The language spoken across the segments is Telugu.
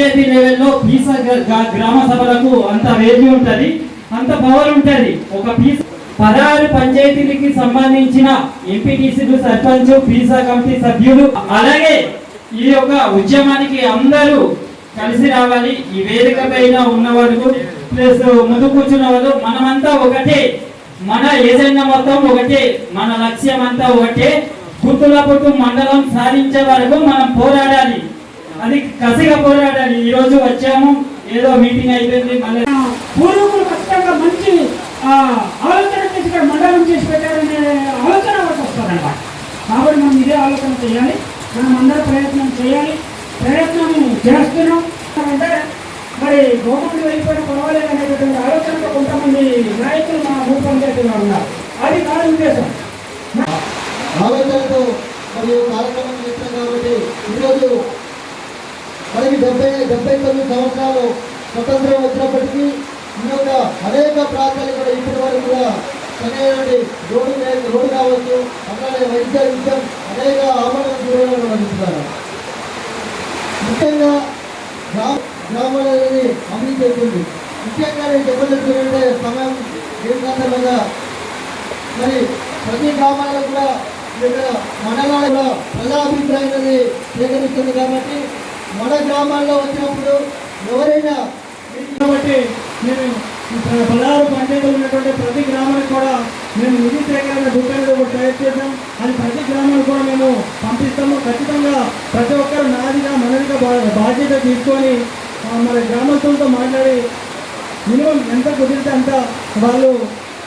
పంచాయతీ లెవెల్లో పీస గ్రామ సభలకు అంత వేది ఉంటుంది అంత పవర్ ఉంటుంది. ఒక పీస్ పదహారు పంచాయతీలకి సంబంధించిన ఎంపీటీసీలు సర్పంచ్ పీసా కమిటీ సభ్యులు అలాగే ఈ యొక్క ఉద్యమానికి అందరూ కలిసి రావాలి. ఈ వేదిక పైన ఉన్న వాళ్ళు ప్లస్ ముందు కూర్చున్న వాళ్ళు మనమంతా ఒకటే. మన ఏజెండా మొత్తం ఒకటే మన లక్ష్యం అంతా ఒకటే. గుర్తులపుట్టు మండలం సాధించే వరకు మనం పోరాడాలి అది కసిగా పోరాడాలి. ఈ రోజు వచ్చాము. ఏదో మీటింగ్ అయిపోయింది. మళ్ళీ పూర్వీకులు ఖచ్చితంగా మంచి ఆ, ఆలోచన చేసి ఇక్కడ మండలం చేసి పెట్టారనే ఆలోచన వాళ్ళకి వస్తుందన్నమాట. కాబట్టి మనం ఇదే ఆలోచన చేయాలి. మనం అందరూ ప్రయత్నం చేయాలి. ప్రయత్నం చేస్తున్నాం. అంటే మరి గవర్నమెంట్ వెళ్ళిపోయినా పర్వాలేదు అనేటటువంటి ఆలోచనతో కొంతమంది నాయకులు మా భూ పంచాయతీలో ఉన్నారు. అది కాదు ఉద్దేశం. ఆలోచనతో మరియు కార్యక్రమం చేస్తాం కాబట్టి ఈరోజు డెబ్బై డెబ్బై తొమ్మిది సంవత్సరాలు స్వతంత్రం వచ్చినప్పటికీ ఈ యొక్క అనేక ప్రాంతాలు కూడా ఇప్పటి వరకు కూడా సరైనటువంటి రోడ్డు రోడ్డు కావచ్చు అట్లానే వైద్య విషయం అనేక ఆమరణ దూరంలో నడుస్తున్నారు ముఖ్యంగా గ్రామ గ్రామాలు అనేది అభివృద్ధి అవుతుంది ముఖ్యంగా నేను చెప్పదలుచుకుంటే సమయం ఏ సందర్భంగా? మరి ప్రతి గ్రామాల్లో కూడా ఈ యొక్క మండలాల్లో ప్రజా అనేది సేకరిస్తుంది కాబట్టి మన గ్రామాల్లో వచ్చినప్పుడు ఎవరైనా కాబట్టి మేము పదహారు పంచాయతీలు ఉన్నటువంటి ప్రతి గ్రామానికి కూడా మేము నిధి సేకరణ దుకాణాలు కూడా తయారు చేసాం అది ప్రతి గ్రామానికి కూడా మేము పంపిస్తాము. ఖచ్చితంగా ప్రతి ఒక్కరు నాదిగా మనదిగా బాధ్యత తీసుకొని మరి గ్రామస్తులతో మాట్లాడి మినిమం ఎంత కుదిరితే అంత వాళ్ళు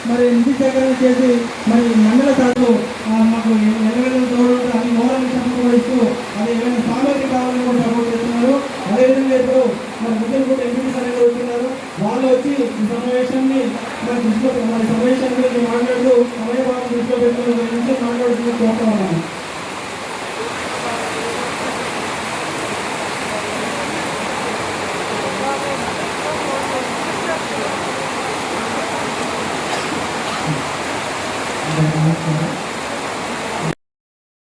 మరి నిధి సేకరణ చేసి మరి మండల సార్లు మాకు ఇప్పుడు మన ముఖ్యం కూడా ఎంపీస్ అనేది వచ్చినారు వాళ్ళు వచ్చి ఈ సమావేశాన్ని మన దృష్టిలో మన సమావేశాన్ని మాట్లాడుతూ సమయ భావం దృష్టిలో పెట్టుకున్న గురించి మాట్లాడుతున్న కోరుతా ఉన్నాను